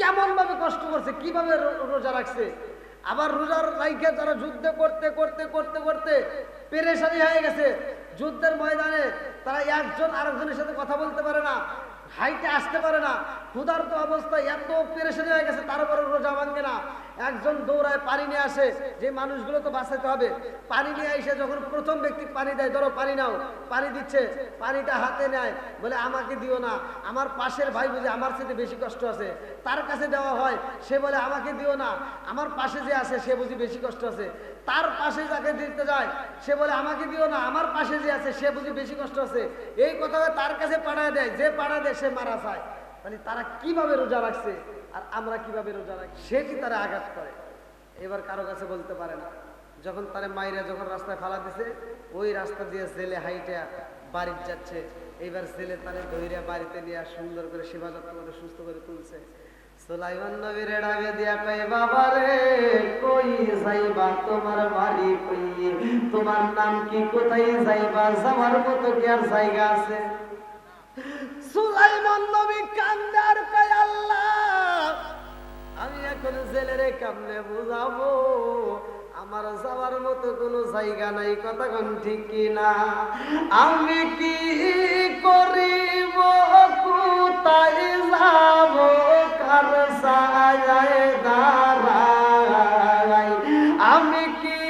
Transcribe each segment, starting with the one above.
কেমন ভাবে কষ্ট করছে, কীভাবে রোজা রাখছে? আবার রোজার রাইখে তারা যুদ্ধ করতে করতে করতে করতে পেরেশানি হয়ে গেছে, যুদ্ধের ময়দানে তারা একজন আরেকজনের সাথে কথা বলতে পারে না, হাইটে আসতে পারে না। ক্ষুধার্ত অবস্থায় এত পেরেশানি হয়ে গেছে তারপরে রোজা ভাঙে না। একজন দৌড়ায় পানি নিয়ে আসে, যে মানুষগুলো তো বাঁচাতে হবে। পানি নিয়ে এসে যখন প্রথম ব্যক্তি পানি দেয়, ধরো পানি নাও, পানি দিচ্ছে, পানিটা হাতে নেয়, বলে, আমাকে দিও না, আমার পাশের ভাই বুঝে আমার সাথে বেশি কষ্ট আছে। তার কাছে দেওয়া হয়, সে বলে, আমাকে দিও না, আমার পাশে যে আছে, সে বুঝি বেশি কষ্ট আছে। তার পাশে যাকে দিতে যায়, সে বলে, আমাকে দিও না, আমার পাশে যে আছে, সে বুঝি বেশি কষ্ট আছে। এই কথা তার কাছে পাঠায় দেয়, যে পাঠায় দেয়, সে মারা যায়। মানে তারা কীভাবে রোজা রাখছে আর আমরা কীভাবে রোজা রাখি সেটি তারা আঘাত করে? এবার কারও কাছে বলতে পারে না। যখন তারে মাইরা যখন রাস্তায় ফালা দিছে, ওই রাস্তা দিয়ে ছেলে হাইটে বাড়ির যাচ্ছে। এইবার ছেলে তারে ধৈর্য বাড়িতে নিয়ে সুন্দর করে সেবা যত্ন করে, সুস্থ করে তুলছে। ডাকে দিয়া কই বাবা রে, কই যাইবা তোমার বাড়ি কই? তোমার নাম কি? কোথায় যাইবা? যাওয়ার মতো কি আর জায়গা আছে? এখন জেলের কামনে বুঝাবো? আমার যাওয়ার মতো কোনো জায়গা নাই, কথা কোন ঠিক কি না আমি কি করিব? কোথায় যাব? কার সায়ায় দাঁড়াই? আমি কি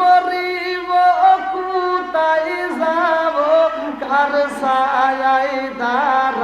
করিব? কোথায় যাব? কার সায়ায় দাঁড়াই?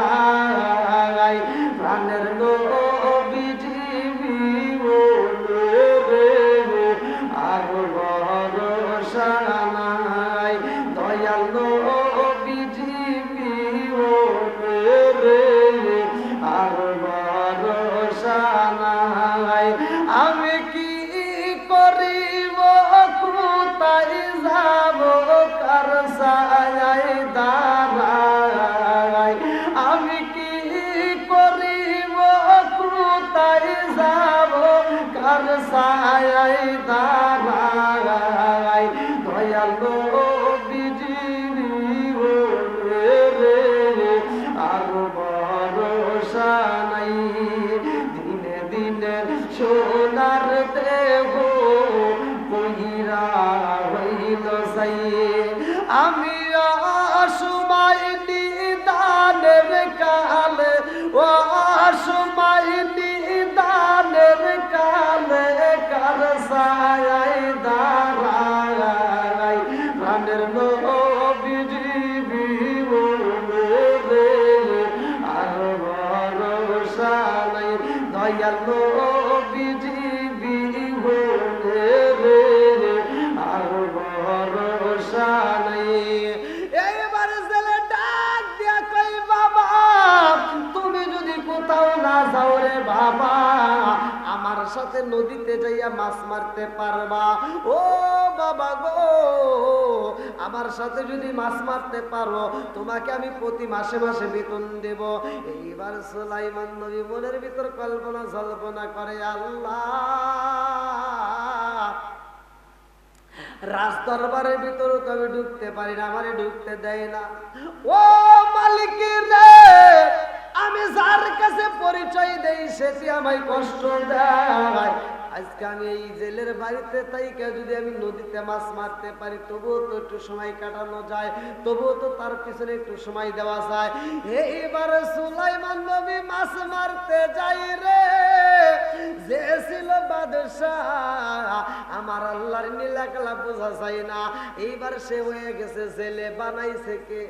বিবরে আর এইবারে ডাক দিয়া বাবা, তুমি যদি কোথাও না যাও রে বাবা, আমার সাথে নদীতে যাইয়া মাছ মারতে পারবা। ও বাবা গো। আমার সাথে যদি মাছ মারতে পারো, তোমাকে আমি প্রতি মাসে মাসে বেতন দেব। এইবার সোলাইমান নবী মনের ভিতর কল্পনা জল্পনা করে, আল্লাহ রাজ দরবারের ভিতরে তো আমি ঢুকতে পারি না, আমারে ঢুকতে দেয় না। ও মালিক রে, আমি যার কাছে পরিচয় দেই সেটি আমায় কষ্ট দেয়? আজকে আমি এই জেলের বাড়িতে তাইকে যদি আমি নদীতে মাছ মারতে পারি, তবুও তো একটু সময় কাটানো যায়, তবুও তো তার পিছনে একটু সময় দেওয়া যায়। এইবার সুলাইমান নবী মাছ মারতে যাই রে, যে ছিল আমার আল্লাহর নীলাকলা বোঝা যায় না। এইবার সে হয়ে গেছে জেলে বানাইছে কে?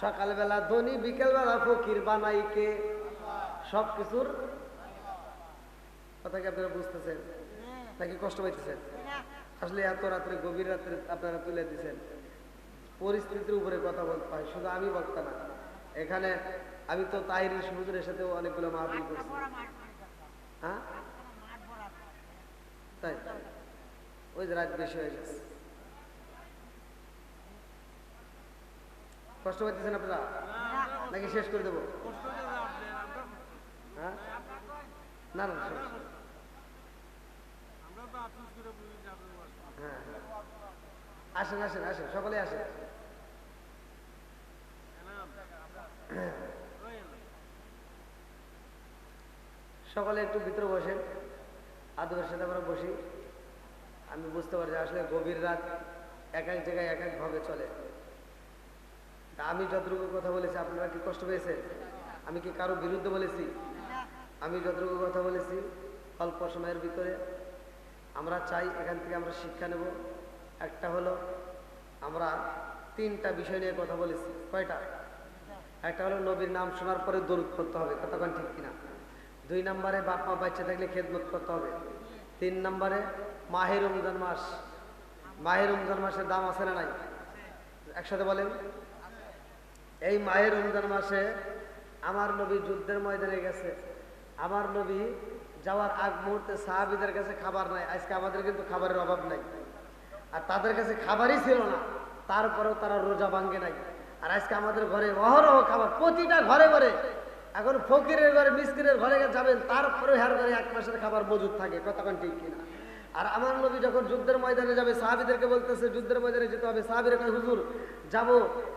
সকালবেলা ধনী, বিকেলবেলা ফকির বানাই কে? সব কিছুর কথা কি আপনারা বুঝতেছেন? নাকি কষ্ট পাইতেছেন? আসলে এত রাত্রে গভীর রাত্রে আপনারা তুলে দিচ্ছেন পরিস্থিতির উপরে কথা বলতে হয় শুধু আমি বক্তা না। এখানে আমি তো তাহির হুজুরের সাথে অনেকগুলো মাহফিল করছি। হ্যাঁ? তাই? ওই যে রাত বেশি হয়ে গেছে। কষ্ট পাইতেছেন আপনারা? নাকি শেষ করে দেবো? হ্যাঁ? না না শেষ। হ্যাঁ হ্যাঁ। আসেন আসেন আসেন সকলে আসেন। সকালে একটু ভিতরে বসেন। আদবের সাথে আমরা বসি। আমি বুঝতে পারছি আসলে গভীর রাত এক এক জায়গায় এক একভাবে চলে। তা আমি যতটুকু কথা বলেছি আপনারা কি কষ্ট পেয়েছেন? আমি কি কারও বিরুদ্ধে বলেছি? আমি যতটুকু কথা বলেছি, অল্প সময়ের ভিতরে আমরা চাই এখান থেকে আমরা শিক্ষা নেব। একটা হলো, আমরা তিনটা বিষয় নিয়ে কথা বলেছি, কয়টা? একটা হলো নবীর নাম শোনার পরে দরুদ করতে হবে কতক্ষণ ঠিক কিনা? দুই নম্বরে বাপ মা বাচ্চা থাকলে খেদমত করতে হবে। তিন নম্বরে মাহে রমজান মাস, মাহে রমজান মাসের দাম আছে না নাই? একসাথে বলেন। এই মাহে রমজান মাসে আমার নবী যুদ্ধের ময়দানে গেছে। আমার নবী যাওয়ার আগ মুহূর্তে সাহাবিদের কাছে খাবার নাই। আজকে আমাদের কিন্তু খাবারের অভাব নাই। আর তাদের কাছে খাবারই ছিল না। তারপরেও তারা রোজা ভাঙ্গে নাই। আর আজকে আমাদের ঘরে অহরহ খাবার, প্রতিটা ঘরে ঘরে। এখন ফকিরের ঘরে মিসকিরের ঘরে যাবেন তারপরে হার ঘরে এক মাসের খাবার মজুদ থাকে। কতক্ষণ ঠিক কিনা? আর আমার নবী যখন যুদ্ধের ময়দানে যাবে, সাহাবিদেরকে বলতেছে, যুদ্ধের ময়দানে যেতে হবে। সাহাবির হুজুর যাব,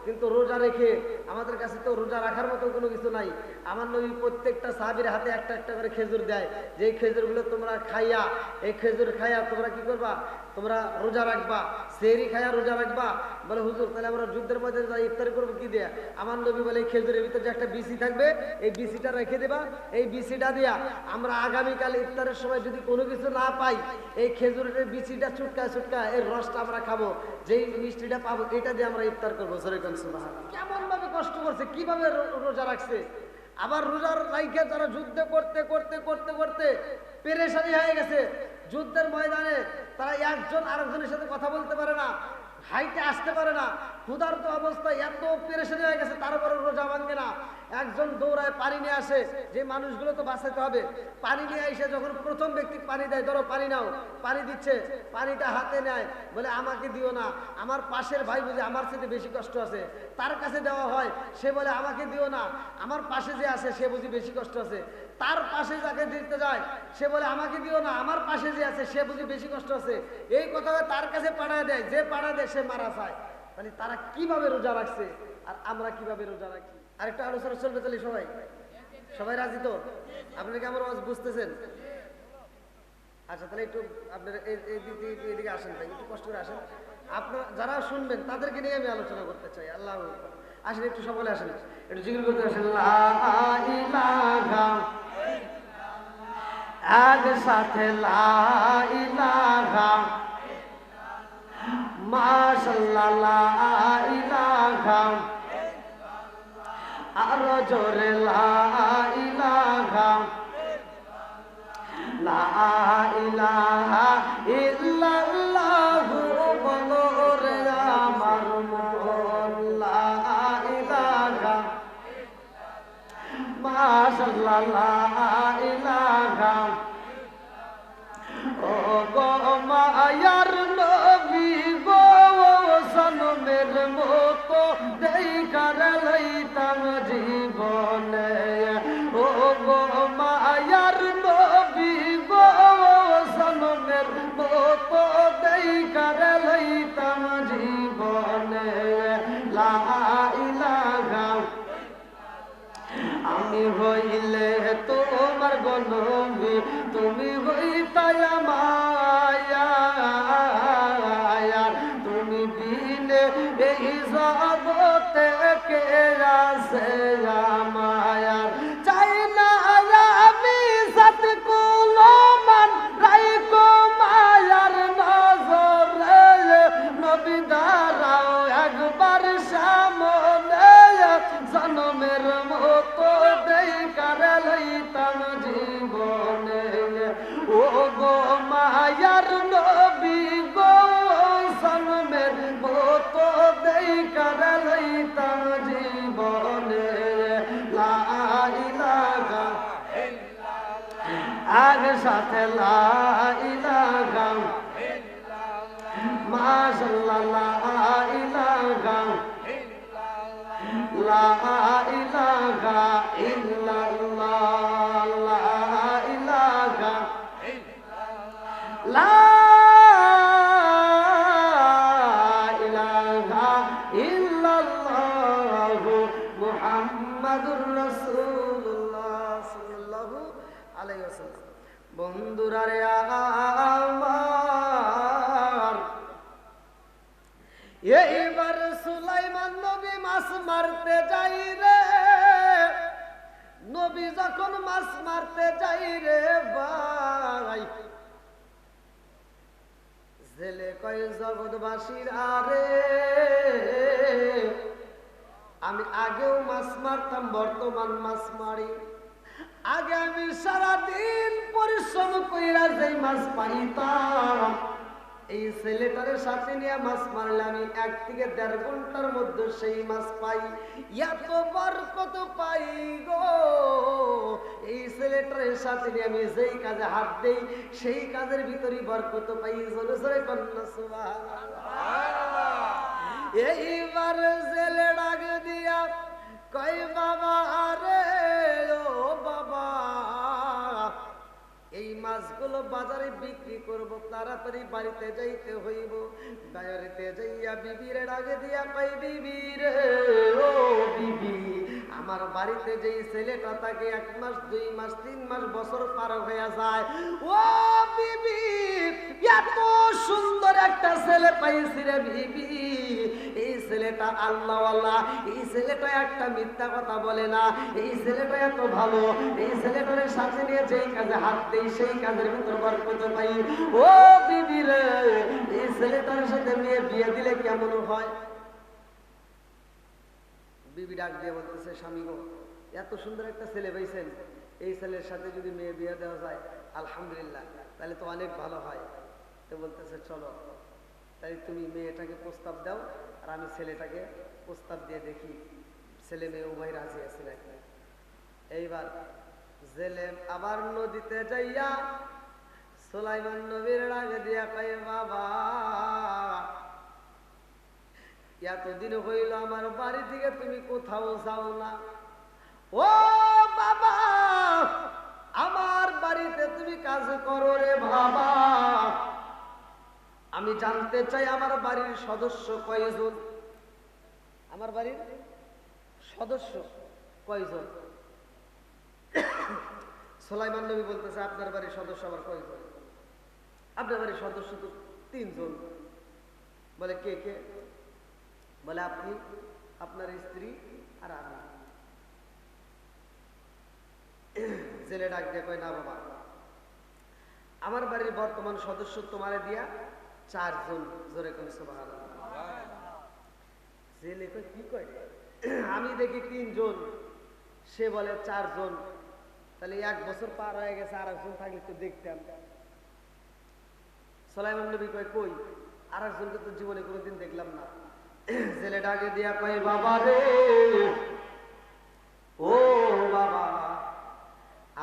কিন্তু রোজা রেখে আমাদের কাছে তো রোজা রাখার মতো কোনো কিছু নাই। আমার নবী প্রত্যেকটা সাহাবির হাতে একটা একটা করে খেজুর দেয়। যে খেজুরগুলো তোমরা খাইয়া, এই খেজুর খাইয়া তোমরা কি করবা? তোমরা রোজা রাখবা সেরি খাইয়া রোজা রাখবা। বলে, হুজুর, তাহলে আমরা যুদ্ধের মধ্যে ইফতারি করব কি দেয়া? আমার নবী বলে, এই খেজুরের ভিতরে যে একটা বিসি থাকবে, এই বিসিটা রেখে দেবা। এই বিসিটা দেয়া আমরা আগামীকাল ইফতারের সময় যদি কোনো কিছু না পাই, এই খেজুরের বিচিটা চুটকা চুটকা এর রসটা আমরা খাব। যেই মিষ্টিটা পাবো, এটা দিয়ে আমরা ইফতার করব। সরেকন কেমন ভাবে কষ্ট করছে, কীভাবে রোজা রাখছে? আবার রোজার রাইখে তারা যুদ্ধ করতে করতে করতে করতে পেরেশানি হয়ে গেছে। যুদ্ধের ময়দানে তারা একজন আরেকজনের সাথে কথা বলতে পারে না, হাইটে আসতে পারে না। ক্ষুধার্ত অবস্থায় এত পেরেশানি হয়ে গেছে তারপরে রোজা ভাঙবে না। একজন দৌড়ায় পানি নিয়ে আসে, যে মানুষগুলো তো বাঁচাতে হবে। পানি নিয়ে এসে যখন প্রথম ব্যক্তি পানি দেয়, ধরো পানি নাও, পানি দিচ্ছে, পানিটা হাতে নেয়, বলে আমাকে দিও না, আমার পাশের ভাই বুঝে আমার সাথে বেশি কষ্ট আছে, তার কাছে দেওয়া হয়, সে বলে আমাকে দিও না, আমার পাশে যে আছে, সে বুঝি বেশি কষ্ট আছে। তার পাশে যাকে দিতে যায়, সে বলে আমাকে দিও না, আমার পাশে যে আছে, সে বুঝি বেশি কষ্ট আছে। এই কথা তার কাছে পাঠায় দেয়, যে পাঠা দেয়, সে মারা যায়। মানে তারা কীভাবে রোজা রাখছে, আর আমরা কীভাবে রোজা রাখি? আরেকটা আলোচনা চলবে তাহলে সবাই। সবাই রাজি তো? আপনারা কি আমার আওয়াজ বুঝতেছেন? আচ্ছা তাহলে একটু আপনারা এদিকে আসেন ভাই, একটু কষ্ট করে আসেন। আপনারা যারা শুনবেন, তাদেরকে নিয়ে আমি আলোচনা করতে চাই। আল্লাহ আসেন, একটু সকলে আসেন। একটু জিজ্ঞেস করতে আসেন। লা ইলাহা একসাথে আরও জোরে লা ইলাহা ইল্লাল্লাহু বলো রে আমার মন। লা মাশাআল্লাহ আগ সাথে লা ইলাহা মাশাআল্লাহ লা ইলাহা লা ইলাহা ইল্লাল্লাহ লা ইলাহা লা বন্ধুরা রে আমার। এইবার সুলাইমান নবী মাছ মারতে যাই রে। নবী যখন মাছ মারতে যাই রে ভাই। জেলে কয় জগৎবাসীর আরে। আমি আগেও মাছ মারতাম, বর্তমান মাছ মারি। আগে আমি সারাদিন পরিশ্রম কইরা যেই মাছ পাইতাম, এই ছেলেটারে সাথে নিয়ে মাছ মারলে আমি এক থেকে দেড় ঘণ্টার মধ্যে সেই মাছ পাই। এত বরকত পাই গো? এই ছেলেটারের সাথে নিয়ে আমি যেই কাজে হাত দেই, সেই কাজের ভিতরে বরকত পাই। জোরে জোরে কন্যা, সুবহানাল্লাহ। এইবার জেলে ডাক দিয়া কই বাবা, আরে এই মাছগুলো বাজারে বিক্রি করব, তাড়াতাড়ি বাড়িতে যাইতে হইব। বাজারেতে যাইয়া বিবির ডাকে দিয়া কই বিবি রে, ও বিবি, আমার বাড়িতে যেই ছেলেটা থাকে, এক মাস, দুই মাস, তিন মাস বছর পার হয়ে যায়। ও বিবি, এত সুন্দর একটা ছেলে পাইছি রে বিবি। ছেলেটা আল্লাহওয়ালা, এই ছেলেটা একটা মিথ্যা কথা বলে না, এই ছেলেটা এত ভালো, এই ছেলেটার সাথে নিয়ে যেই কাজে হাত দেই, সেই কাজের ভিতর বরকত পাই। ও বিবি রে, এই ছেলেটার সাথে মেয়ে বিয়ে দিলে কেমন হয়? বিবি ডাক দিয়ে বলতেছে, স্বামী গো, এত সুন্দর একটা ছেলে পাইছেন। এই ছেলের সাথে যদি মেয়ে বিয়ে দেওয়া যায়, আলহামদুলিল্লাহ, তাহলে তো অনেক ভালো হয়। তো বলতেছে, চলো। তাই তুমি মেয়েটাকে প্রস্তাব দাও, আর আমি ছেলেটাকে প্রস্তাব দিয়ে দেখি। ছেলে মেয়ে উভয় রাজি আছে নাকি? এইবার জেলে আবার নদীতে যাইয়া সোলাইমান নবীর ডাকে দিয়া কই বাবা, এতদিন হইল আমার বাড়ি থেকে তুমি কোথাও যাও না। ও বাবা, আমার বাড়িতে তুমি কাজ করো রে বাবা। আমি জানতে চাই আমার বাড়ির সদস্য কয়জন? আমার বাড়ির সদস্য কয়জন? সোলাইমান নবী বলতেছে, আপনার বাড়ির সদস্য আমার কয়জন? আপনার বাড়ির সদস্য তো তিনজন। বলে, কে কে? বলে, আপনি, আপনার স্ত্রী আর আমি। জেলে ডাক দিয়ে কয়, না বাবা, আমার বাড়ির বর্তমান সদস্য তোমারে দিয়া চারজন জোরে কোন জেলে কয় কি কয়? আমি দেখি তিনজন সে বলে চারজন তাহলে এক বছর পার হয়ে গেছে আর একজন থাকলে তো দেখতাম সালাইমান নবী কয়, কই? আর একজনকে তো জীবনে কোনোদিন দেখলাম না। জেলে ডাকে দিয়া কয়, বাবা রে, ও বাবা,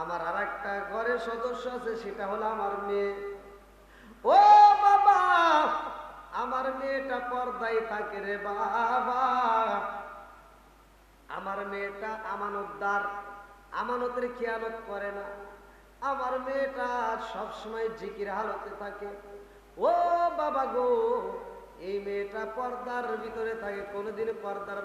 আমার আর একটা ঘরের সদস্য আছে, সেটা হলো আমার মেয়ে ও বাবা আমার মেয়েটা পর্দায় থাকে রে বাবা। আমার মেয়েটা আমানতদার, আমানতের খেয়ালত করে না। আমার মেয়েটা সবসময় জিকির হালতে থাকে। ও বাবা গো, এই মেয়েটা পর্দার ভিতরে থাকে, কোনোদিন পর্দার